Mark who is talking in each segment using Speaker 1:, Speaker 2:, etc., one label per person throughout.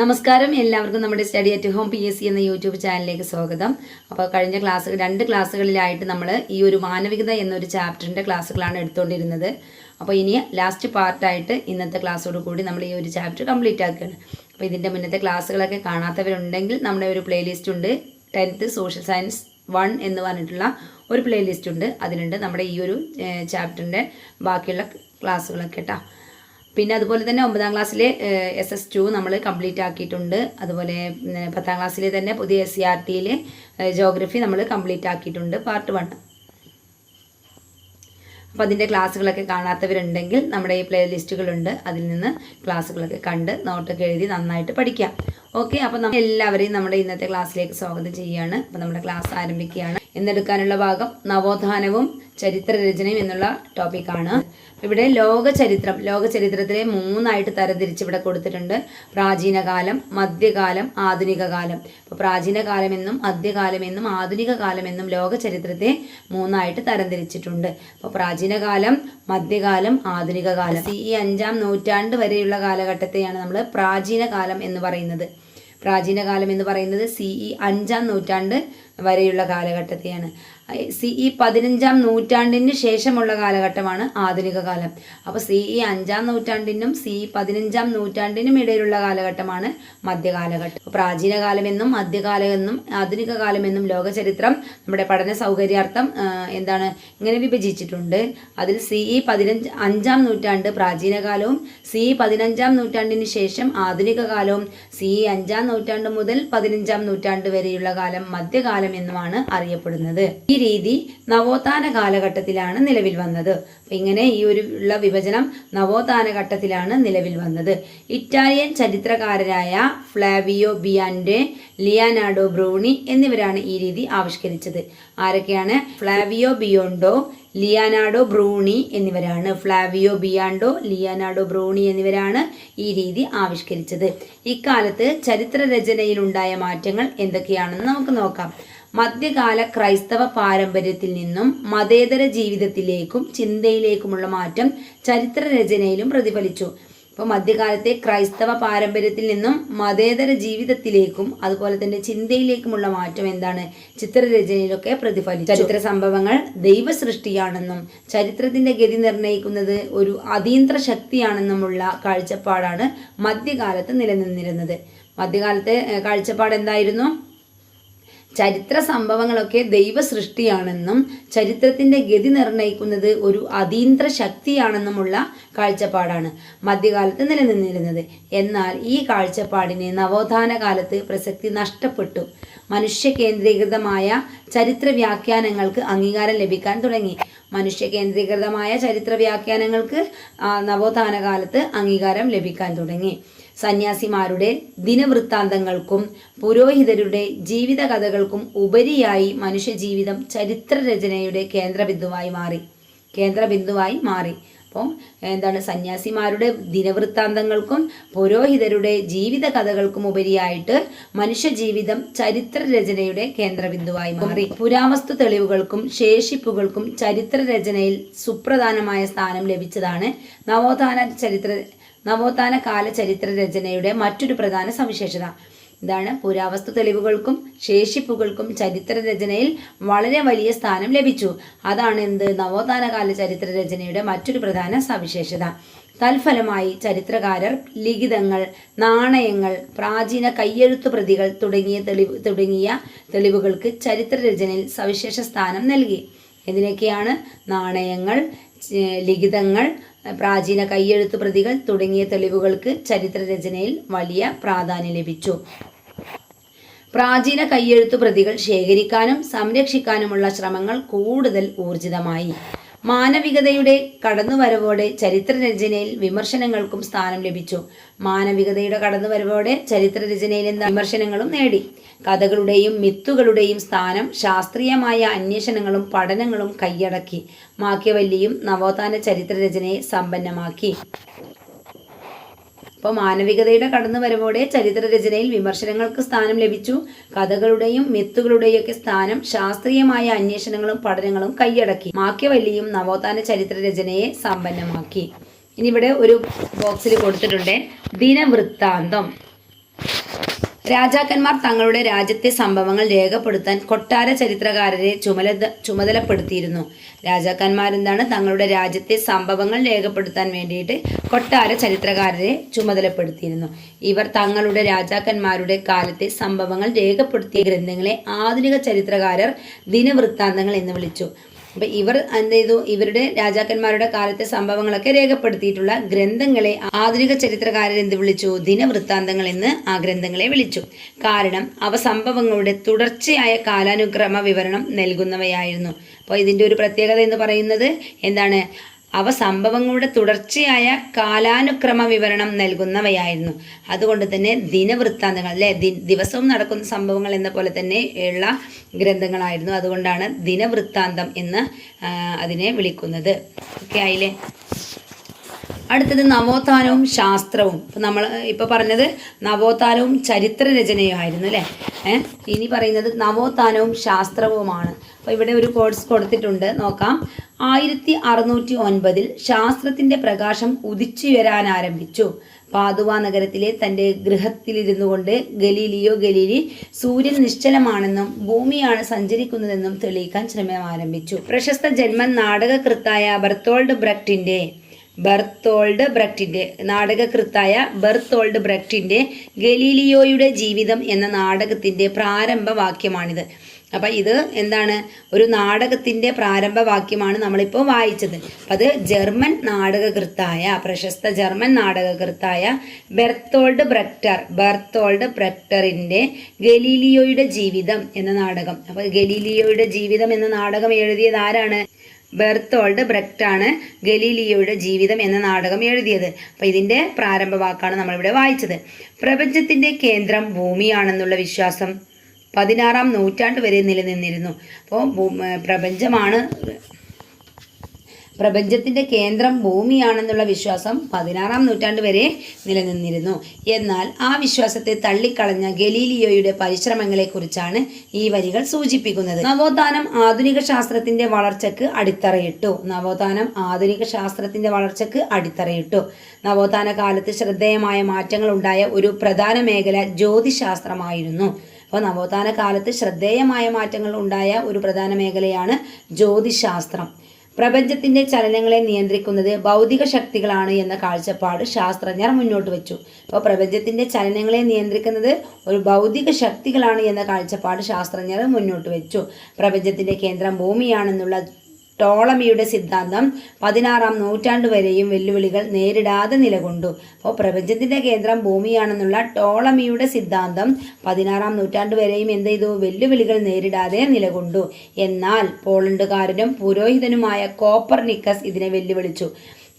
Speaker 1: നമസ്കാരം. എല്ലാവർക്കും നമ്മുടെ study at home P S C എന്ന യൂട്യൂബ് ചാനലിലേക്ക് സ്വാഗതം. അപ്പോൾ കഴിഞ്ഞ ക്ലാസ് രണ്ട് ക്ലാസ്സുകളിലായിട്ട് നമ്മൾ ഈ ഒരു മാനവികത എന്നൊരു ചാപ്റ്ററിന്റെ ക്ലാസ്സുകളാണ് എടുത്തുകൊണ്ടിരുന്നത് അപ്പോൾ ഇനി ലാസ്റ്റ് പാർട്ടായിട്ട് ഇന്നത്തെ ക്ലാസ്സോട് കൂടി നമ്മൾ ഈ ഒരു ചാപ്റ്റർ കംപ്ലീറ്റ് ആക്കുകയാണ്. അപ്പോൾ ഇതിന്റെ മുന്നത്തെ ക്ലാസ്സുകളൊക്കെ കാണാത്തവരുണ്ടെങ്കിൽ നമ്മുടെ ഒരു പ്ലേലിസ്റ്റ് ഉണ്ട്. ടെൻത്ത് സോഷ്യൽ സയൻസ് വൺ എന്ന് പറഞ്ഞിട്ടുള്ള ഒരു പ്ലേലിസ്റ്റ് ഉണ്ട്. അതിലുണ്ട് നമ്മുടെ ഈ ഒരു ചാപ്റ്ററിന്റെ ബാക്കിയുള്ള ക്ലാസ്സുകളൊക്കെ കേട്ടോ പിന്നെ അതുപോലെ തന്നെ ഒമ്പതാം ക്ലാസ്സിലെ എസ് എസ് ടു നമ്മൾ കംപ്ലീറ്റ് ആക്കിയിട്ടുണ്ട്. അതുപോലെ പത്താം ക്ലാസ്സിലെ തന്നെ പുതിയ എസ് സി ആർ ടിയിൽ ജോഗ്രഫി നമ്മൾ കംപ്ലീറ്റ് ആക്കിയിട്ടുണ്ട് പാർട്ട് വൺ അപ്പോൾ അതിന്റെ ക്ലാസ്സുകളൊക്കെ കാണാത്തവരുണ്ടെങ്കിൽ നമ്മുടെ ഈ പ്ലേ ലിസ്റ്റുകളുണ്ട് അതിൽ നിന്ന് ക്ലാസ്സുകളൊക്കെ കണ്ട് നോട്ടൊക്കെ എഴുതി നന്നായിട്ട് പഠിക്കാം. ഓക്കെ അപ്പോൾ നമ്മൾ എല്ലാവരെയും നമ്മുടെ ഇന്നത്തെ ക്ലാസ്സിലേക്ക് സ്വാഗതം ചെയ്യുകയാണ്. അപ്പോൾ നമ്മുടെ ക്ലാസ് ആരംഭിക്കുകയാണ്. എന്നെടുക്കാനുള്ള ഭാഗം നവോത്ഥാനവും ചരിത്ര രചനയും എന്നുള്ള ടോപ്പിക്കാണ് ഇവിടെ ലോക ചരിത്രം ലോക ചരിത്രത്തിലെ മൂന്നായിട്ട് തരംതിരിച്ച് ഇവിടെ കൊടുത്തിട്ടുണ്ട്. പ്രാചീനകാലം മധ്യകാലം ആധുനിക കാലം അപ്പോൾ പ്രാചീന കാലമെന്നും മധ്യകാലമെന്നും ആധുനിക കാലമെന്നും ലോക ചരിത്രത്തെ മൂന്നായിട്ട് തരംതിരിച്ചിട്ടുണ്ട്. അപ്പോൾ പ്രാചീന കാലം മധ്യകാലം ആധുനിക കാലം ഈ അഞ്ചാം നൂറ്റാണ്ട് വരെയുള്ള കാലഘട്ടത്തെയാണ് നമ്മൾ പ്രാചീനകാലം എന്ന് പറയുന്നത്. പ്രാചീനകാലം എന്ന് പറയുന്നത് സി ഇ അഞ്ചാം നൂറ്റാണ്ട് വരെയുള്ള കാലഘട്ടത്തെയാണ്. സി ഇ പതിനഞ്ചാം നൂറ്റാണ്ടിന് ശേഷമുള്ള കാലഘട്ടമാണ് ആധുനിക കാലം. അപ്പോൾ സി ഇ അഞ്ചാം നൂറ്റാണ്ടിനും സി ഇ പതിനഞ്ചാം നൂറ്റാണ്ടിനും ഇടയിലുള്ള കാലഘട്ടമാണ് മധ്യകാലഘട്ടം. പ്രാചീന കാലമെന്നും മധ്യകാലമെന്നും ആധുനിക കാലമെന്നും ലോകചരിത്രം നമ്മുടെ പഠന സൗകര്യാർത്ഥം എന്താണ് ഇങ്ങനെ വിഭജിച്ചിട്ടുണ്ട്. അതിൽ സി ഇ പതിനഞ്ച് അഞ്ചാം നൂറ്റാണ്ട് പ്രാചീന കാലവും സി ഇ പതിനഞ്ചാം നൂറ്റാണ്ടിന് ശേഷം ആധുനിക കാലവും സി ഇ അഞ്ചാം നൂറ്റാണ്ട് മുതൽ പതിനഞ്ചാം നൂറ്റാണ്ട് വരെയുള്ള കാലം മധ്യകാലം എന്നുമാണ് അറിയപ്പെടുന്നത്. ഈ രീതി നവോത്ഥാന കാലഘട്ടത്തിലാണ് നിലവിൽ വന്നത്. ഇങ്ങനെ ഈ ഒരു ഉള്ള വിഭജനം നവോത്ഥാന ഘട്ടത്തിലാണ് നിലവിൽ വന്നത്. ഇറ്റാലിയൻ ചരിത്രകാരരായ ഫ്ലാവിയോ ബിയാൻഡെ ലിയാനാഡോ ബ്രൂണി എന്നിവരാണ് ഈ രീതി ആവിഷ്കരിച്ചത്. ആരൊക്കെയാണ്? ഫ്ലാവിയോ ബിയോണ്ടോ ലിയാനാഡോ ബ്രൂണി എന്നിവരാണ്. ഫ്ലാവിയോ ബിയാൻഡോ ലിയാനാഡോ ബ്രൂണി എന്നിവരാണ് ഈ രീതി ആവിഷ്കരിച്ചത്. ഇക്കാലത്ത് ചരിത്ര രചനയിലുണ്ടായ മാറ്റങ്ങൾ എന്തൊക്കെയാണെന്ന് നമുക്ക് നോക്കാം. മധ്യകാല ക്രൈസ്തവ പാരമ്പര്യത്തിൽ നിന്നും മതേതര ജീവിതത്തിലേക്കും ചിന്തയിലേക്കുമുള്ള മാറ്റം ചരിത്ര രചനയിലും പ്രതിഫലിച്ചു. ഇപ്പോൾ മധ്യകാലത്തെ ക്രൈസ്തവ പാരമ്പര്യത്തിൽ നിന്നും മതേതര ജീവിതത്തിലേക്കും അതുപോലെ തന്നെ ചിന്തയിലേക്കുമുള്ള മാറ്റം എന്താണ്? ചിത്രരചനയിലൊക്കെ പ്രതിഫലിച്ചു. ചരിത്ര സംഭവങ്ങൾ ദൈവ സൃഷ്ടിയാണെന്നും ചരിത്രത്തിന്റെ ഗതി നിർണയിക്കുന്നത് ഒരു അതീന്ദ്ര ശക്തിയാണെന്നുമുള്ള കാഴ്ചപ്പാടാണ് മധ്യകാലത്ത് നിലനിന്നിരുന്നത്. മധ്യകാലത്തെ കാഴ്ചപ്പാട് എന്തായിരുന്നു? ചരിത്ര സംഭവങ്ങളൊക്കെ ദൈവ സൃഷ്ടിയാണെന്നും ചരിത്രത്തിന്റെ ഗതി നിർണയിക്കുന്നത് ഒരു അതീന്ദ്ര ശക്തിയാണെന്നുമുള്ള കാഴ്ചപ്പാടാണ് മധ്യകാലത്ത് നിലനിന്നിരുന്നത്. എന്നാൽ ഈ കാഴ്ചപ്പാടിന് നവോത്ഥാന കാലത്ത് പ്രസക്തി നഷ്ടപ്പെട്ടു. മനുഷ്യ കേന്ദ്രീകൃതമായ ചരിത്ര വ്യാഖ്യാനങ്ങൾക്ക് അംഗീകാരം ലഭിക്കാൻ തുടങ്ങി. മനുഷ്യ കേന്ദ്രീകൃതമായ ചരിത്ര വ്യാഖ്യാനങ്ങൾക്ക് നവോത്ഥാന കാലത്ത് അംഗീകാരം ലഭിക്കാൻ തുടങ്ങി. സന്യാസിമാരുടെ ദിനവൃത്താന്തങ്ങൾക്കും പുരോഹിതരുടെ ജീവിതകഥകൾക്കും ഉപരിയായി മനുഷ്യജീവിതം ചരിത്രരചനയുടെ കേന്ദ്രബിന്ദുവായി മാറി. കേന്ദ്രബിന്ദുവായി മാറി. അപ്പം എന്താണ് സന്യാസിമാരുടെ ദിനവൃത്താന്തങ്ങൾക്കും പുരോഹിതരുടെ ജീവിതകഥകൾക്കും ഉപരിയായിട്ട് മനുഷ്യജീവിതം ചരിത്രരചനയുടെ കേന്ദ്രബിന്ദുവായി മാറി. പുരാവസ്തു തെളിവുകൾക്കും ശേഷിപ്പുകൾക്കും ചരിത്രരചനയിൽ സുപ്രധാനമായ സ്ഥാനം ലഭിച്ചതാണ് നവോത്ഥാന ചരിത്ര നവോത്ഥാന കാല ചരിത്ര രചനയുടെ മറ്റൊരു പ്രധാന സവിശേഷത. ഇതാണ് പുരാവസ്തു തെളിവുകൾക്കും ശേഷിപ്പുകൾക്കും ചരിത്ര രചനയിൽ വളരെ വലിയ സ്ഥാനം ലഭിച്ചു. അതാണ് എന്ത് നവോത്ഥാന കാല ചരിത്ര രചനയുടെ മറ്റൊരു പ്രധാന സവിശേഷത. തൽഫലമായി ചരിത്രകാരർ ലിഖിതങ്ങൾ നാണയങ്ങൾ പ്രാചീന കയ്യെഴുത്തു പ്രതികൾ തുടങ്ങിയ തെളിവ് തുടങ്ങിയ തെളിവുകൾക്ക് ചരിത്ര രചനയിൽ സവിശേഷ സ്ഥാനം നൽകി. ഇതിനൊക്കെയാണ് നാണയങ്ങൾ ലിഖിതങ്ങൾ പ്രാചീന കയ്യെഴുത്ത് പ്രതികൾ തുടങ്ങിയ തെളിവുകൾക്ക് ചരിത്രരചനയിൽ വലിയ പ്രാധാന്യം ലഭിച്ചു. പ്രാചീന കയ്യെഴുത്തു പ്രതികൾ ശേഖരിക്കാനും സംരക്ഷിക്കാനുമുള്ള ശ്രമങ്ങൾ കൂടുതൽ ഊർജിതമായി. മാനവികതയുടെ കടന്നുവരവോടെ ചരിത്രരചനയിൽ വിമർശനങ്ങൾക്കും സ്ഥാനം ലഭിച്ചു. മാനവികതയുടെ കടന്നുവരവോടെ ചരിത്രരചനയിൽ നിന്ന് വിമർശനങ്ങളും നേടി. കഥകളുടെയും മിത്തുകളുടെയും സ്ഥാനം ശാസ്ത്രീയമായ അന്വേഷണങ്ങളും പഠനങ്ങളും കൈയടക്കി. മാക്യവല്ലിയും നവോത്ഥാന ചരിത്രരചനയെ സമ്പന്നമാക്കി. അപ്പോൾ മാനവികതയുടെ കടന്നു കടന്നുവരവോടെ ചരിത്രരചനയിൽ വിമർശനങ്ങൾക്ക് സ്ഥാനം ലഭിച്ചു. കഥകളുടെയും മിത്തുകളുടെയും ഒക്കെ സ്ഥാനം ശാസ്ത്രീയമായ അന്വേഷണങ്ങളും പഠനങ്ങളും കൈയടക്കി. മാക്യവല്ലിയും നവോത്ഥാന ചരിത്രരചനയെ സമ്പന്നമാക്കി. ഇനി ഇവിടെ ഒരു ബോക്സിൽ കൊടുത്തിട്ടുണ്ട്. ദിനവൃത്താന്തം. രാജാക്കന്മാർ തങ്ങളുടെ രാജ്യത്തെ സംഭവങ്ങൾ രേഖപ്പെടുത്താൻ കൊട്ടാര ചരിത്രകാരരെ ചുമല ചുമതലപ്പെടുത്തിയിരുന്നു. രാജാക്കന്മാരെന്താണ് തങ്ങളുടെ രാജ്യത്തെ സംഭവങ്ങൾ രേഖപ്പെടുത്താൻ വേണ്ടിയിട്ട് കൊട്ടാര ചരിത്രകാരരെ ചുമതലപ്പെടുത്തിയിരുന്നു. ഇവർ തങ്ങളുടെ രാജാക്കന്മാരുടെ കാലത്തെ സംഭവങ്ങൾ രേഖപ്പെടുത്തിയ ഗ്രന്ഥങ്ങളെ ആധുനിക ചരിത്രകാരർ ദിനവൃത്താന്തങ്ങൾ എന്ന് വിളിച്ചു. അപ്പം ഇവർ എന്ത് ചെയ്തു? ഇവരുടെ രാജാക്കന്മാരുടെ കാലത്തെ സംഭവങ്ങളൊക്കെ രേഖപ്പെടുത്തിയിട്ടുള്ള ഗ്രന്ഥങ്ങളെ ആധുനിക ചരിത്രകാരൻ എന്ത് വിളിച്ചു? ദിനവൃത്താന്തങ്ങൾ എന്ന് ആ ഗ്രന്ഥങ്ങളെ വിളിച്ചു. കാരണം അവ സംഭവങ്ങളുടെ തുടർച്ചയായ കാലാനുക്രമ വിവരണം നൽകുന്നവയായിരുന്നു. അപ്പോൾ ഇതിന്റെ ഒരു പ്രത്യേകത എന്ന് പറയുന്നത് എന്താണ്? അവ സംഭവങ്ങളുടെ തുടർച്ചയായ കാലാനുക്രമ വിവരണം നൽകുന്നവയായിരുന്നു. അതുകൊണ്ട് തന്നെ ദിനവൃത്താന്തങ്ങൾ അല്ലെ? ദിവസവും നടക്കുന്ന സംഭവങ്ങൾ എന്ന പോലെ തന്നെ ഉള്ള ഗ്രന്ഥങ്ങളായിരുന്നു. അതുകൊണ്ടാണ് ദിനവൃത്താന്തം എന്ന് അതിനെ വിളിക്കുന്നത്. ഓക്കെ ആയില്ലേ? അടുത്തത് നവോത്ഥാനവും ശാസ്ത്രവും. ഇപ്പം നമ്മൾ ഇപ്പോൾ പറഞ്ഞത് നവോത്ഥാനവും ചരിത്ര രചനയുമായിരുന്നു അല്ലേ ഇനി പറയുന്നത് നവോത്ഥാനവും ശാസ്ത്രവുമാണ്. അപ്പോൾ ഇവിടെ ഒരു കോഴ്സ് കൊടുത്തിട്ടുണ്ട്. നോക്കാം. ആയിരത്തി അറുന്നൂറ്റി ഒൻപതിൽ ശാസ്ത്രത്തിന്റെ പ്രകാശം ഉദിച്ചു ആരംഭിച്ചു. പാതുവ നഗരത്തിലെ തന്റെ ഗൃഹത്തിലിരുന്നു കൊണ്ട് ഗലീലിയോ ഗലീലി സൂര്യൻ നിശ്ചലമാണെന്നും ഭൂമിയാണ് സഞ്ചരിക്കുന്നതെന്നും തെളിയിക്കാൻ ശ്രമം ആരംഭിച്ചു. പ്രശസ്ത ജന്മൻ നാടകകൃത്തായ ബർത്തോൾഡ് ബ്രക്റ്റിന്റെ ബർത്തോൾഡ് ബ്രക്റ്റിന്റെ നാടകകൃത്തായ ബർത്തോൾഡ് ബ്രക്റ്റിന്റെ ഗലീലിയോയുടെ ജീവിതം എന്ന നാടകത്തിന്റെ പ്രാരംഭവാക്യമാണിത്. അപ്പം ഇത് എന്താണ്? ഒരു നാടകത്തിന്റെ പ്രാരംഭവാക്യമാണ് നമ്മളിപ്പോൾ വായിച്ചത്. അത് ജർമ്മൻ നാടകകൃത്തായ പ്രശസ്ത ജർമ്മൻ നാടകകൃത്തായ ബെർത്തോൾഡ് ബ്രക്ടർ ബെർത്തോൾഡ് ബ്രക്ടറിന്റെ ഗലീലിയോയുടെ ജീവിതം എന്ന നാടകം. അപ്പോൾ ഗലീലിയോയുടെ ജീവിതം എന്ന നാടകം എഴുതിയത് ആരാണ്? ബെർത്തോൾഡ് ബ്രെക്റ്റാണ് ഗലീലിയോയുടെ ജീവിതം എന്ന നാടകം എഴുതിയത്. അപ്പോൾ ഇതിന്റെ പ്രാരംഭവാക്കാണ് നമ്മളിവിടെ വായിച്ചത്. പ്രപഞ്ചത്തിന്റെ കേന്ദ്രം ഭൂമിയാണെന്നുള്ള വിശ്വാസം പതിനാറാം നൂറ്റാണ്ട് വരെ നിലനിന്നിരുന്നു. അപ്പോൾ പ്രപഞ്ചമാണ് പ്രപഞ്ചത്തിന്റെ കേന്ദ്രം ഭൂമിയാണെന്നുള്ള വിശ്വാസം പതിനാറാം നൂറ്റാണ്ട് വരെ നിലനിന്നിരുന്നു. എന്നാൽ ആ വിശ്വാസത്തെ തള്ളിക്കളഞ്ഞ ഗലീലിയോയുടെ പരിശ്രമങ്ങളെക്കുറിച്ചാണ് ഈ വരികൾ സൂചിപ്പിക്കുന്നത്. നവോത്ഥാനം ആധുനിക ശാസ്ത്രത്തിന്റെ വളർച്ചയ്ക്ക് അടിത്തറയിട്ടു. നവോത്ഥാനം ആധുനിക ശാസ്ത്രത്തിന്റെ വളർച്ചയ്ക്ക് അടിത്തറയിട്ടു. നവോത്ഥാന കാലത്ത് ശ്രദ്ധേയമായ മാറ്റങ്ങൾ ഉണ്ടായ ഒരു പ്രധാന മേഖല ജ്യോതിശാസ്ത്രമായിരുന്നു. അപ്പോൾ നവോത്ഥാന കാലത്ത് ശ്രദ്ധേയമായ മാറ്റങ്ങൾ ഉണ്ടായ ഒരു പ്രധാന മേഖലയാണ് ജ്യോതിശാസ്ത്രം. പ്രപഞ്ചത്തിന്റെ ചലനങ്ങളെ നിയന്ത്രിക്കുന്നത് ഭൗതിക ശക്തികളാണ് എന്ന കാഴ്ചപ്പാട് ശാസ്ത്രജ്ഞർ മുന്നോട്ട് വെച്ചു. അപ്പോൾ പ്രപഞ്ചത്തിന്റെ ചലനങ്ങളെ നിയന്ത്രിക്കുന്നത് ഒരു ഭൗതിക ശക്തികളാണ് എന്ന കാഴ്ചപ്പാട് ശാസ്ത്രജ്ഞർ മുന്നോട്ട് വെച്ചു. പ്രപഞ്ചത്തിന്റെ കേന്ദ്രം ഭൂമിയാണെന്നുള്ള ടോളമിയുടെ സിദ്ധാന്തം പതിനാറാം നൂറ്റാണ്ട് വരെയും വെല്ലുവിളികൾ നേരിടാതെ നിലകൊണ്ടു. അപ്പോൾ പ്രപഞ്ചത്തിന്റെ കേന്ദ്രം ഭൂമിയാണെന്നുള്ള ടോളമിയുടെ സിദ്ധാന്തം പതിനാറാം നൂറ്റാണ്ട് വരെയും എന്ത് ചെയ്തു? വെല്ലുവിളികൾ നേരിടാതെ നിലകൊണ്ടു. എന്നാൽ പോളണ്ടുകാരനും പുരോഹിതനുമായ കോപ്പർ നിക്കസ് ഇതിനെ വെല്ലുവിളിച്ചു.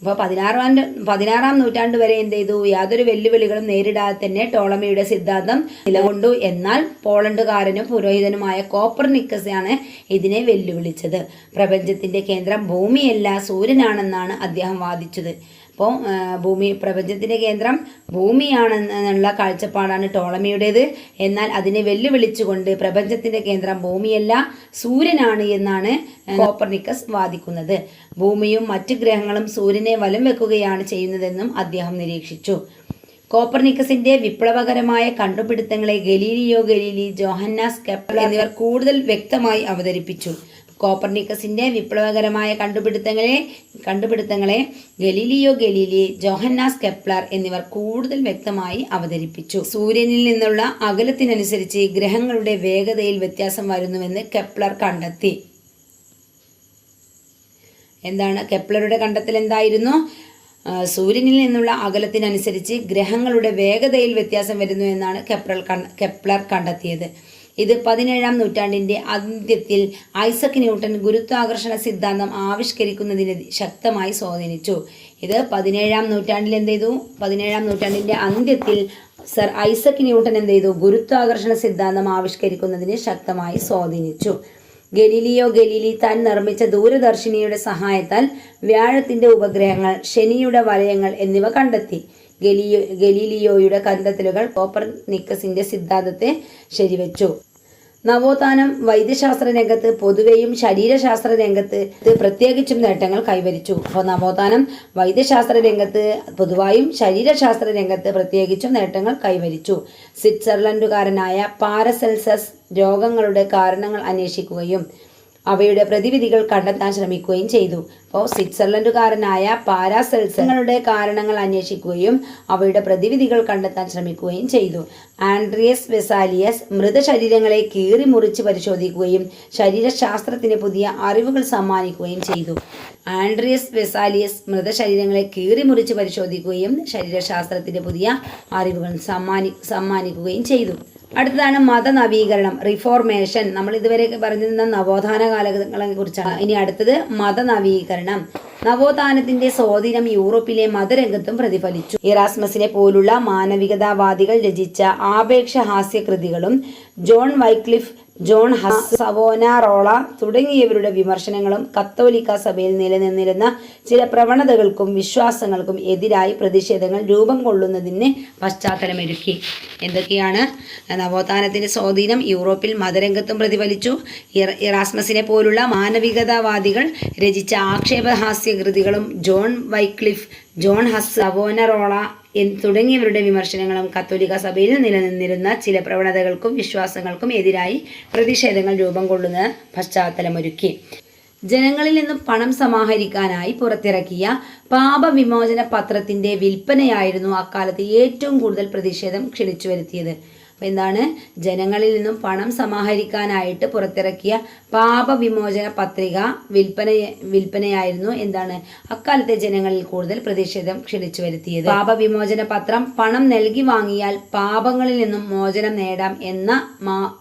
Speaker 1: അപ്പോൾ പതിനാറാം പതിനാറാം നൂറ്റാണ്ട് വരെ എന്ത് ചെയ്തു? യാതൊരു വെല്ലുവിളികളും നേരിടാതെ തന്നെ ടോളമിയുടെ സിദ്ധാന്തം നിലകൊണ്ടു. എന്നാൽ പോളണ്ടുകാരനും പുരോഹിതനുമായ കോപ്പർ നിക്കസാണ് ഇതിനെ വെല്ലുവിളിച്ചത്. പ്രപഞ്ചത്തിന്റെ കേന്ദ്രം ഭൂമിയല്ല സൂര്യനാണെന്നാണ് അദ്ദേഹം വാദിച്ചത്. അപ്പോൾ ഭൂമി പ്രപഞ്ചത്തിന്റെ കേന്ദ്രം ഭൂമിയാണെന്നുള്ള കാഴ്ചപ്പാടാണ് ടോളമിയുടേത്. എന്നാൽ അതിനെ വെല്ലുവിളിച്ചുകൊണ്ട് പ്രപഞ്ചത്തിന്റെ കേന്ദ്രം ഭൂമിയല്ല സൂര്യനാണ് എന്നാണ് കോപ്പർനിക്കസ് വാദിക്കുന്നത്. ഭൂമിയും മറ്റ് ഗ്രഹങ്ങളും സൂര്യനെ വലം വെക്കുകയാണ് ചെയ്യുന്നതെന്നും അദ്ദേഹം നിരീക്ഷിച്ചു. കോപ്പർനിക്കസിന്റെ വിപ്ലവകരമായ കണ്ടുപിടുത്തങ്ങളെ ഗലീലിയോ ഗലീലി ജോഹന്നാസ് കെപ്ലർ എന്നിവർ കൂടുതൽ വ്യക്തമായി അവതരിപ്പിച്ചു. കോപ്പർനിക്കസിന്റെ വിപ്ലവകരമായ കണ്ടുപിടുത്തങ്ങളെ കണ്ടുപിടുത്തങ്ങളെ ഗലീലിയോ ഗലീലി ജോഹന്നാസ് കെപ്ലർ എന്നിവർ കൂടുതൽ വ്യക്തമായി അവതരിപ്പിച്ചു. സൂര്യനിൽ നിന്നുള്ള അകലത്തിനനുസരിച്ച് ഗ്രഹങ്ങളുടെ വേഗതയിൽ വ്യത്യാസം വരുന്നുവെന്ന് കെപ്ലർ കണ്ടെത്തി. എന്താണ്? കെപ്ലറുടെ കണ്ടെത്തൽ എന്തായിരുന്നു? സൂര്യനിൽ നിന്നുള്ള അകലത്തിനനുസരിച്ച് ഗ്രഹങ്ങളുടെ വേഗതയിൽ വ്യത്യാസം വരുന്നു എന്നാണ് കെപ്ലർ കെപ്ലർ കണ്ടെത്തിയത്. ഇത് പതിനേഴാം നൂറ്റാണ്ടിന്റെ അന്ത്യത്തിൽ ഐസക് ന്യൂട്ടൺ ഗുരുത്വാകർഷണ സിദ്ധാന്തം ആവിഷ്കരിക്കുന്നതിന് ശക്തമായി സ്വാധീനിച്ചു. ഇത് പതിനേഴാം നൂറ്റാണ്ടിൽ എന്ത് ചെയ്തു? പതിനേഴാം നൂറ്റാണ്ടിന്റെ അന്ത്യത്തിൽ സർ ഐസക് ന്യൂട്ടൺ എന്ത് ചെയ്തു? ഗുരുത്വാകർഷണ സിദ്ധാന്തം ആവിഷ്കരിക്കുന്നതിന് ശക്തമായി സ്വാധീനിച്ചു. ഗലീലിയോ ഗലീലി താൻ നിർമ്മിച്ച ദൂരദർശിനിയുടെ സഹായത്താൽ വ്യാഴത്തിന്റെ ഉപഗ്രഹങ്ങൾ ശനിയുടെ വലയങ്ങൾ എന്നിവ കണ്ടെത്തി. ഗലിയോ ഗലീലിയോയുടെ കണ്ടെത്തലുകൾ കോപ്പർ നിക്കസിന്റെ സിദ്ധാന്തത്തെ ശരിവച്ചു. നവോത്ഥാനം വൈദ്യശാസ്ത്ര രംഗത്ത് പൊതുവെയും ശരീരശാസ്ത്ര രംഗത്ത് പ്രത്യേകിച്ചും നേട്ടങ്ങൾ കൈവരിച്ചു. അപ്പോൾ നവോത്ഥാനം വൈദ്യശാസ്ത്ര രംഗത്ത് പൊതുവായും ശരീരശാസ്ത്ര രംഗത്ത് പ്രത്യേകിച്ചും നേട്ടങ്ങൾ കൈവരിച്ചു. സ്വിറ്റ്സർലൻഡുകാരനായ പാരസെൽസസ് രോഗങ്ങളുടെ കാരണങ്ങൾ അന്വേഷിക്കുകയും അവയുടെ പ്രതിവിധികൾ കണ്ടെത്താൻ ശ്രമിക്കുകയും ചെയ്തു. അപ്പോൾ സ്വിറ്റ്സർലൻഡുകാരനായ പാരാസെൽസങ്ങളുടെ കാരണങ്ങൾ അന്വേഷിക്കുകയും അവയുടെ പ്രതിവിധികൾ കണ്ടെത്താൻ ശ്രമിക്കുകയും ചെയ്തു. ആൻഡ്രിയസ് വെസാലിയസ് മൃതശരീരങ്ങളെ കീറി മുറിച്ച് പരിശോധിക്കുകയും ശരീരശാസ്ത്രത്തിന് പുതിയ അറിവുകൾ സമ്മാനിക്കുകയും ചെയ്തു. ആൻഡ്രിയസ് വെസാലിയസ് മൃതശരീരങ്ങളെ കീറി മുറിച്ച് പരിശോധിക്കുകയും ശരീരശാസ്ത്രത്തിന്റെ പുതിയ അറിവുകൾ സമ്മാനി സമ്മാനിക്കുകയും ചെയ്തു. അടുത്തതാണ് മതനവീകരണം റിഫോർമേഷൻ നമ്മൾ ഇതുവരെ പറഞ്ഞിരുന്ന നവോത്ഥാന കാലങ്ങളെ കുറിച്ചാണ്. ഇനി അടുത്തത് മതനവീകരണം. നവോത്ഥാനത്തിന്റെ സ്വാധീനം യൂറോപ്പിലെ മതരംഗത്തും പ്രതിഫലിച്ചു. ഇറാസ്മസിനെ പോലുള്ള മാനവികതാവാദികൾ രചിച്ച ആപേക്ഷ ഹാസ്യകൃതികളും John Wycliffe John Hus Savonarola തുടങ്ങിയവരുടെ വിമർശനങ്ങളും കത്തോലിക്ക സഭയിൽ നിലനിന്നിരുന്ന ചില പ്രവണതകൾക്കും വിശ്വാസങ്ങൾക്കും എതിരായി പ്രതിഷേധങ്ങൾ രൂപം കൊള്ളുന്നതിന് പശ്ചാത്തലമൊരുക്കി. എന്തൊക്കെയാണ്? നവോത്ഥാനത്തിന്റെ സ്വാധീനം യൂറോപ്പിൽ മതരംഗത്തും പ്രതിഫലിച്ചു. ഇറ- ഇറാസ്മസിനെ പോലുള്ള മാനവികതാവാദികൾ രചിച്ച ആക്ഷേപഹാസ്യകൃതികളും John Wycliffe John Hus Savonarola തുടങ്ങിയവരുടെ വിമർശനങ്ങളും കത്തോലിക്ക സഭയിൽ നിലനിന്നിരുന്ന ചില പ്രവണതകൾക്കും വിശ്വാസങ്ങൾക്കും എതിരായി പ്രതിഷേധങ്ങൾ രൂപം കൊള്ളുന്ന പശ്ചാത്തലമൊരുക്കി. ജനങ്ങളിൽ നിന്നും പണം സമാഹരിക്കാനായി പുറത്തിറക്കിയ പാപവിമോചന പത്രത്തിന്റെ വിൽപ്പനയായിരുന്നു അക്കാലത്ത് ഏറ്റവും കൂടുതൽ പ്രതിഷേധം ക്ഷണിച്ചു വരുത്തിയത് എന്താണ്? ജനങ്ങളിൽ നിന്നും പണം സമാഹരിക്കാനായിട്ട് പുറത്തിറക്കിയ പാപവിമോചന പത്രിക വിൽപ്പന വിൽപ്പനയായിരുന്നു എന്താണ്? അക്കാലത്തെ ജനങ്ങളിൽ കൂടുതൽ പ്രതിഷേധം ക്ഷണിച്ചു വരുത്തിയത്. പാപവിമോചന പത്രം പണം നൽകി വാങ്ങിയാൽ പാപങ്ങളിൽ നിന്നും മോചനം നേടാം എന്ന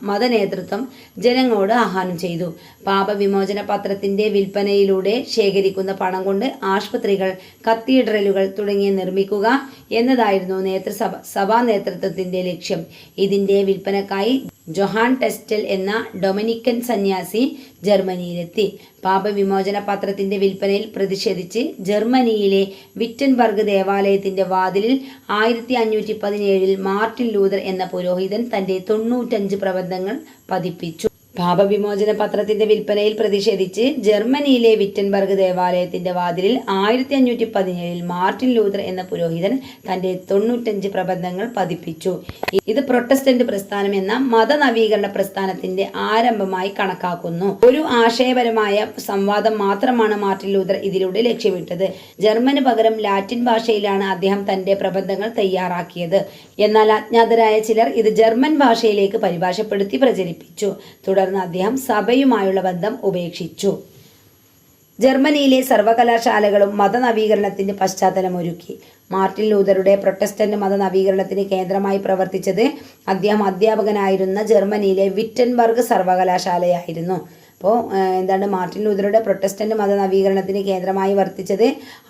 Speaker 1: മതനേതൃത്വം ജനങ്ങളോട് ആഹ്വാനം ചെയ്തു. പാപവിമോചന പത്രത്തിന്റെ വിൽപ്പനയിലൂടെ ശേഖരിക്കുന്ന പണം കൊണ്ട് ആശുപത്രികൾ കത്തീഡ്രലുകൾ തുടങ്ങിയ നിർമ്മിക്കുക എന്നതായിരുന്നു നേതൃസഭ സഭാ നേതൃത്വത്തിന്റെ ലക്ഷ്യം. ഇതിന്റെ വിൽപ്പനക്കായി ജൊഹാൻ ടെസ്റ്റൽ എന്ന ഡൊമിനിക്കൻ സന്യാസി ജർമ്മനിയിലെത്തി. പാപവിമോചന പത്രത്തിന്റെ വിൽപ്പനയിൽ പ്രതിഷേധിച്ച് ജർമ്മനിയിലെ വിറ്റൻബർഗ് ദേവാലയത്തിന്റെ വാതിലിൽ ആയിരത്തി അഞ്ഞൂറ്റി പതിനേഴിൽ മാർട്ടിൻ ലൂതർ എന്ന പുരോഹിതൻ തന്റെ തൊണ്ണൂറ്റഞ്ച് പ്രബന്ധങ്ങൾ പതിപ്പിച്ചു. പാപവിമോചന പത്രത്തിന്റെ വിൽപ്പനയിൽ പ്രതിഷേധിച്ച് ജർമ്മനിയിലെ വിറ്റൻബർഗ് ദേവാലയത്തിന്റെ വാതിലിൽ ആയിരത്തി അഞ്ഞൂറ്റി പതിനേഴിൽ മാർട്ടിൻ ലൂതർ എന്ന പുരോഹിതൻ തന്റെ തൊണ്ണൂറ്റഞ്ച് പ്രബന്ധങ്ങൾ പതിപ്പിച്ചു. ഇത് പ്രൊട്ടസ്റ്റന്റ് പ്രസ്ഥാനം എന്ന മതനവീകരണ പ്രസ്ഥാനത്തിന്റെ ആരംഭമായി കണക്കാക്കുന്നു. ഒരു ആശയപരമായ സംവാദം മാത്രമാണ് മാർട്ടിൻ ലൂതർ ഇതിലൂടെ ലക്ഷ്യമിട്ടത്. ജർമ്മന് പകരം ലാറ്റിൻ ഭാഷയിലാണ് അദ്ദേഹം തന്റെ പ്രബന്ധങ്ങൾ തയ്യാറാക്കിയത്. എന്നാൽ അജ്ഞാതരായ ചിലർ ഇത് ജർമ്മൻ ഭാഷയിലേക്ക് പരിഭാഷപ്പെടുത്തി പ്രചരിപ്പിച്ചു. തുടർന്ന് അദ്ദേഹം സഭയുമായുള്ള ബന്ധം ഉപേക്ഷിച്ചു. ജർമ്മനിയിലെ സർവകലാശാലകളും മതനവീകരണത്തിന് പശ്ചാത്തലമൊരുക്കി മാർട്ടിൻ ലൂതറുടെ പ്രൊട്ടസ്റ്റന്റ് മതനവീകരണത്തിന് കേന്ദ്രമായി പ്രവർത്തിച്ചത് അദ്ദേഹം അധ്യാപകനായിരുന്ന ജർമ്മനിയിലെ വിറ്റൻബർഗ് സർവകലാശാലയായിരുന്നു. അപ്പോൾ എന്താണ് മാർട്ടിൻ ലൂതറുടെ പ്രൊട്ടസ്റ്റന്റ് മത നവീകരണത്തിന് കേന്ദ്രമായി വർത്തിച്ചത്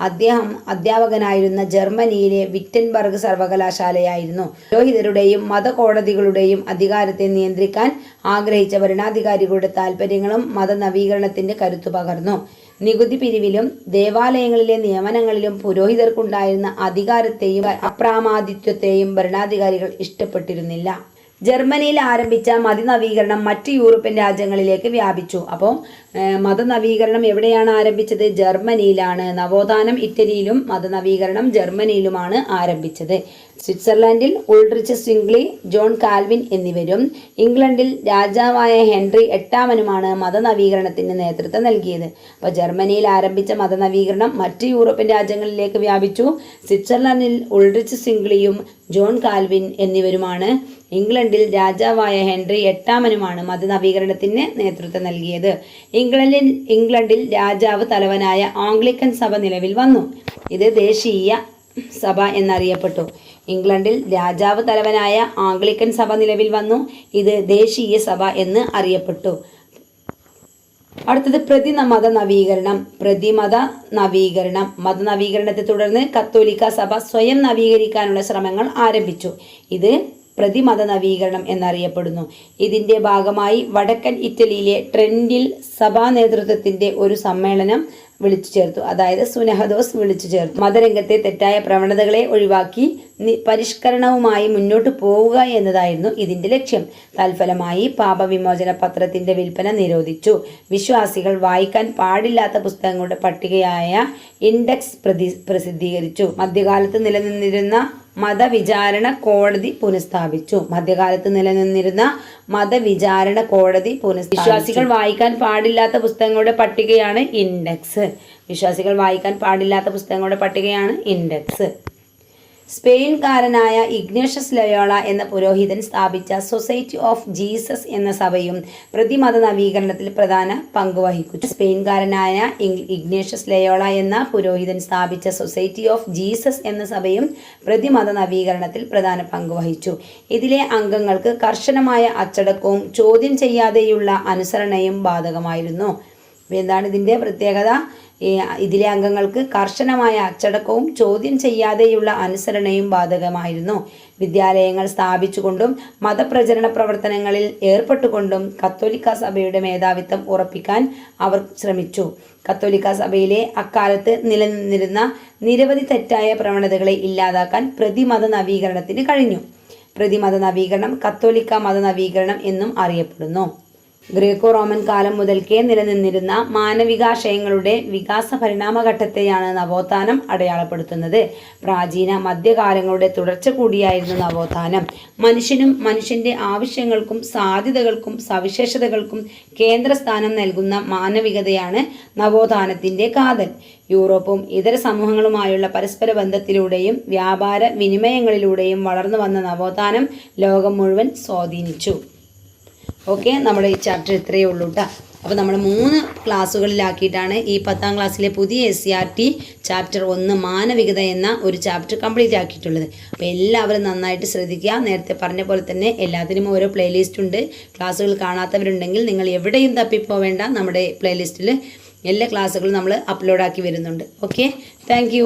Speaker 1: അദ്ദേഹം അധ്യാപകനായിരുന്ന ജർമ്മനിയിലെ വിറ്റൻബർഗ് സർവകലാശാലയായിരുന്നു. പുരോഹിതരുടെയും മതകോടതികളുടെയും അധികാരത്തെ നിയന്ത്രിക്കാൻ ആഗ്രഹിച്ച ഭരണാധികാരികളുടെ താല്പര്യങ്ങളും മതനവീകരണത്തിന്റെ കരുത്തു പകർന്നു. നികുതി പിരിവിലും ദേവാലയങ്ങളിലെ നിയമനങ്ങളിലും പുരോഹിതർക്കുണ്ടായിരുന്ന അധികാരത്തെയും അപ്രാമാദിത്വത്തെയും ഭരണാധികാരികൾ ഇഷ്ടപ്പെട്ടിരുന്നില്ല. ജർമ്മനിയിൽ ആരംഭിച്ച മതനവീകരണം മറ്റ് യൂറോപ്യൻ രാജ്യങ്ങളിലേക്ക് വ്യാപിച്ചു. അപ്പോൾ മതനവീകരണം എവിടെയാണ് ആരംഭിച്ചത്? ജർമ്മനിയിലാണ്. നവോത്ഥാനം ഇറ്റലിയിലും മതനവീകരണം ജർമ്മനിയിലുമാണ് ആരംഭിച്ചത്. സ്വിറ്റ്സർലാൻഡിൽ ഉൾറിച്ച് സ്വിംഗ്ലി ജോൺ കാൽവിൻ എന്നിവരും ഇംഗ്ലണ്ടിൽ രാജാവായ ഹെൻറി എട്ടാമനുമാണ് മതനവീകരണത്തിന് നേതൃത്വം നൽകിയത്. അപ്പോൾ ജർമ്മനിയിൽ ആരംഭിച്ച മതനവീകരണം മറ്റ് യൂറോപ്യൻ രാജ്യങ്ങളിലേക്ക് വ്യാപിച്ചു. സ്വിറ്റ്സർലാൻഡിൽ ഉൾറിച്ച് സിംഗ്ലിയും ജോൺ കാൽവിൻ എന്നിവരുമാണ് ഇംഗ്ലണ്ടിൽ രാജാവായ ഹെൻറി എട്ടാമനുമാണ് മതനവീകരണത്തിന് നേതൃത്വം നൽകിയത്. ഇംഗ്ലണ്ടിൽ ഇംഗ്ലണ്ടിൽ രാജാവ് തലവനായ ആംഗ്ലിക്കൻ സഭ നിലവിൽ വന്നു. ഇത് ദേശീയ സഭ എന്നറിയപ്പെട്ടു. ഇംഗ്ലണ്ടിൽ രാജാവ് തലവനായ ആംഗ്ലിക്കൻ സഭ നിലവിൽ വന്നു. ഇത് ദേശീയ സഭ എന്ന് അറിയപ്പെട്ടു. അടുത്തത് പ്രതിമത നവീകരണം. പ്രതിമത നവീകരണം. മതനവീകരണത്തെ തുടർന്ന് കത്തോലിക്ക സഭ സ്വയം നവീകരിക്കാനുള്ള ശ്രമങ്ങൾ ആരംഭിച്ചു. ഇത് പ്രതിമത നവീകരണം എന്നറിയപ്പെടുന്നു. ഇതിന്റെ ഭാഗമായി വടക്കൻ ഇറ്റലിയിലെ ട്രെൻഡിൽ സഭാ നേതൃത്വത്തിന്റെ ഒരു സമ്മേളനം വിളിച്ചു ചേർത്തു. അതായത് സുനഹദോസ് വിളിച്ചു ചേർത്തു. മതരംഗത്തെ തെറ്റായ പ്രവണതകളെ ഒഴിവാക്കി പരിഷ്കരണവുമായി മുന്നോട്ട് പോവുക എന്നതായിരുന്നു ഇതിന്റെ ലക്ഷ്യം. തൽഫലമായി പാപവിമോചന പത്രത്തിന്റെ വിൽപ്പന നിരോധിച്ചു. വിശ്വാസികൾ വായിക്കാൻ പാടില്ലാത്ത പുസ്തകങ്ങളുടെ പട്ടികയായ ഇൻഡെക്സ് പ്രതി പ്രസിദ്ധീകരിച്ചു. മധ്യകാലത്ത് നിലനിന്നിരുന്ന മതവിചാരണ കോടതി പുനഃസ്ഥാപിച്ചു. മധ്യകാലത്ത് നിലനിന്നിരുന്ന മതവിചാരണ കോടതി പുനഃസ്ഥാപിച്ചു. വിശ്വാസികൾ വായിക്കാൻ പാടില്ലാത്ത പുസ്തകങ്ങളുടെ പട്ടികയാണ് ഇൻഡെക്സ്. വിശ്വാസികൾ വായിക്കാൻ പാടില്ലാത്ത പുസ്തകങ്ങളുടെ പട്ടികയാണ് ഇൻഡെക്സ്. സ്പെയിൻകാരനായ ഇഗ്നേഷ്യസ് ലയോള എന്ന പുരോഹിതൻ സ്ഥാപിച്ച സൊസൈറ്റി ഓഫ് ജീസസ് എന്ന സഭയും പ്രതിമത നവീകരണത്തിൽ പ്രധാന പങ്കുവഹിച്ചു സ്പെയിൻകാരനായ ഇഗ്നേഷ്യസ് ലയോള എന്ന പുരോഹിതൻ സ്ഥാപിച്ച സൊസൈറ്റി ഓഫ് ജീസസ് എന്ന സഭയും പ്രതിമത നവീകരണത്തിൽ പ്രധാന പങ്കുവഹിച്ചു ഇതിലെ അംഗങ്ങൾക്ക് കർശനമായ അച്ചടക്കവും ചോദ്യം ചെയ്യാതെയുള്ള അനുസരണയും ബാധകമായിരുന്നു. എന്താണ് ഇതിന്റെ പ്രത്യേകത? ഇതിലെ അംഗങ്ങൾക്ക് കർശനമായ അച്ചടക്കവും ചോദ്യം ചെയ്യാതെയുള്ള അനുസരണയും ബാധകമായിരുന്നു. വിദ്യാലയങ്ങൾ സ്ഥാപിച്ചുകൊണ്ടും മതപ്രചരണ പ്രവർത്തനങ്ങളിൽ ഏർപ്പെട്ടുകൊണ്ടും കത്തോലിക്ക സഭയുടെ മേധാവിത്വം ഉറപ്പിക്കാൻ അവർ ശ്രമിച്ചു. കത്തോലിക്ക സഭയിലെ അക്കാലത്ത് നിലനിന്നിരുന്ന നിരവധി തെറ്റായ പ്രവണതകളെ ഇല്ലാതാക്കാൻ പ്രതിമത നവീകരണത്തിന് കഴിഞ്ഞു. പ്രതിമത നവീകരണം കത്തോലിക്ക മത നവീകരണം എന്നും അറിയപ്പെടുന്നു. ഗ്രേക്കോ റോമൻ കാലം മുതൽക്കേ നിലനിന്നിരുന്ന മാനവികാശയങ്ങളുടെ വികാസ പരിണാമഘട്ടത്തെയാണ് നവോത്ഥാനം അടയാളപ്പെടുത്തുന്നത്. പ്രാചീന മധ്യകാലങ്ങളുടെ തുടർച്ച കൂടിയായിരുന്നു നവോത്ഥാനം. മനുഷ്യനും മനുഷ്യന്റെ ആവശ്യങ്ങൾക്കും സാധ്യതകൾക്കും സവിശേഷതകൾക്കും കേന്ദ്രസ്ഥാനം നൽകുന്ന മാനവികതയാണ് നവോത്ഥാനത്തിന്റെ കാതൽ. യൂറോപ്പും ഇതര സമൂഹങ്ങളുമായുള്ള പരസ്പര ബന്ധത്തിലൂടെയും വ്യാപാര വിനിമയങ്ങളിലൂടെയും വളർന്നു വന്ന നവോത്ഥാനം ലോകം മുഴുവൻ സ്വാധീനിച്ചു. ഓക്കെ നമ്മുടെ ഈ ചാപ്റ്റർ ഇത്രയേ ഉള്ളൂ കേട്ടോ അപ്പോൾ നമ്മൾ മൂന്ന് ക്ലാസ്സുകളിലാക്കിയിട്ടാണ് ഈ പത്താം ക്ലാസ്സിലെ പുതിയ S C R T chapter ഒന്ന് മാനവികത എന്ന ഒരു ചാപ്റ്റർ കംപ്ലീറ്റ് ആക്കിയിട്ടുള്ളത്. അപ്പോൾ എല്ലാവരും നന്നായിട്ട് ശ്രദ്ധിക്കുക. നേരത്തെ പറഞ്ഞ പോലെ തന്നെ എല്ലാത്തിനും ഓരോ പ്ലേലിസ്റ്റ് ഉണ്ട്. ക്ലാസ്സുകൾ കാണാത്തവരുണ്ടെങ്കിൽ നിങ്ങൾ എവിടെയും തപ്പിപ്പോവേണ്ട. നമ്മുടെ പ്ലേലിസ്റ്റിൽ എല്ലാ ക്ലാസ്സുകളും നമ്മൾ അപ്ലോഡാക്കി വരുന്നുണ്ട്. Okay thank